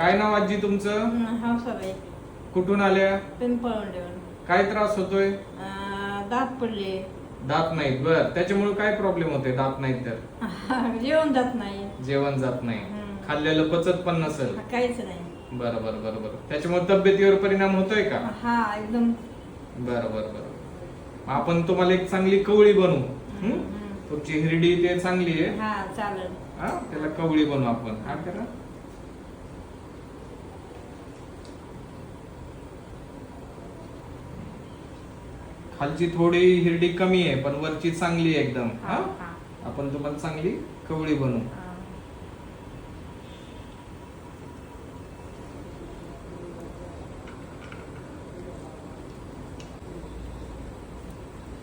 काय नाव आजी तुमचं? हा कुठून आल्या? पिंपळवंडीवर काय त्रास होतोय? दात पडले. दात नाहीत बर. त्याच्यामुळे काय प्रॉब्लेम होते दात नाहीत तर? जेवण जात नाही. जेवण जात नाही. हम्म. खाल्लेलं पचत पण नसेल. काहीच नाही. बरं बरं बरं बरं. त्याच्यामुळे तब्येतीवर परिणाम होतोय का? हा एकदम. बरं बरं आपण तुम्हाला एक चांगली कवळी बनवू? हम्म. तुमची हिरडी ते चांगली आहे. हा चालेल. हा त्याला कवळी बनवू आपण. हा करा खालची थोडी हिरडी कमी आहे पण वरची चांगली आहे एकदम. हा. आपण तुम्हाला चांगली कवळी बनवू.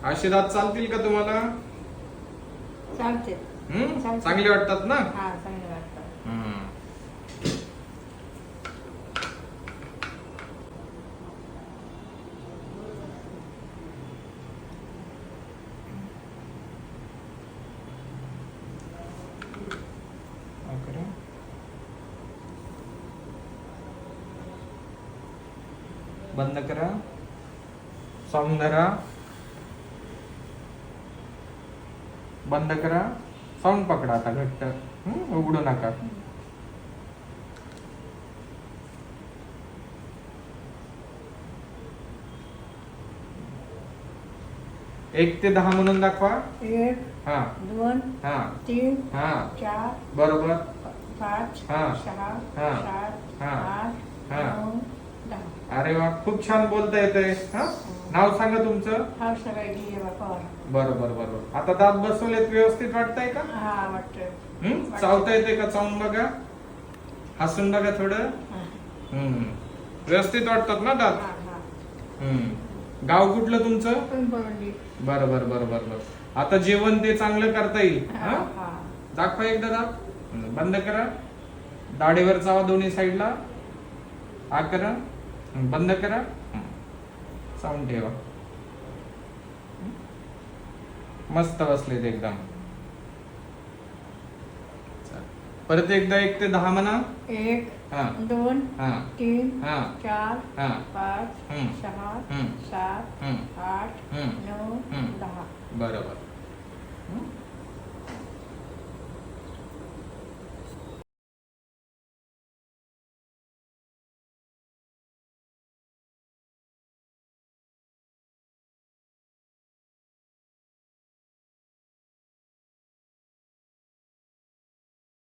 असे दात चालतील का तुम्हाला? चालते. चांगले वाटतात ना हा चांगलं वाटतं हं. हा करा. बंद करा साऊंड धरा बंद करा साऊंड पकडा आता घट्ट? उघडू नका एक ते दहा म्हणून दाखवा एक हा दोन हा तीन हा चार बरोबर पाच हा. सहा हा. सात हा. आठ हा. नऊ अरे वा खूप छान बोलता येतंय. हा? नाव सांगा तुमचं? हा घे पवार बरोबर बरोबर आता दात बसवलेत व्यवस्थित वाटतंय का? हा वाटतं हं? चावता येते का? चावून बघा. हसून बघा थोडं. व्यवस्थित वाटतात ना दात? हा, हा. हं. गाव कुठलं तुमचं? पिंपळवंडी बरं बरं बरं बरं बरं. आता जेवण ते चांगलं करता येईल. हा, हा? हा. दाखवा एकदा दात. बंद करा. दाढेवर चावा दोन्ही साईडला. हा करा. बंद करा साऊंड ठेवा. मस्त बसलेत एकदम चल. परत एकदा एक ते दहा म्हणा एक हा दोन हा तीन हा चार हा पाच. सहा. सात आठ. नऊ. दहा बरोबर?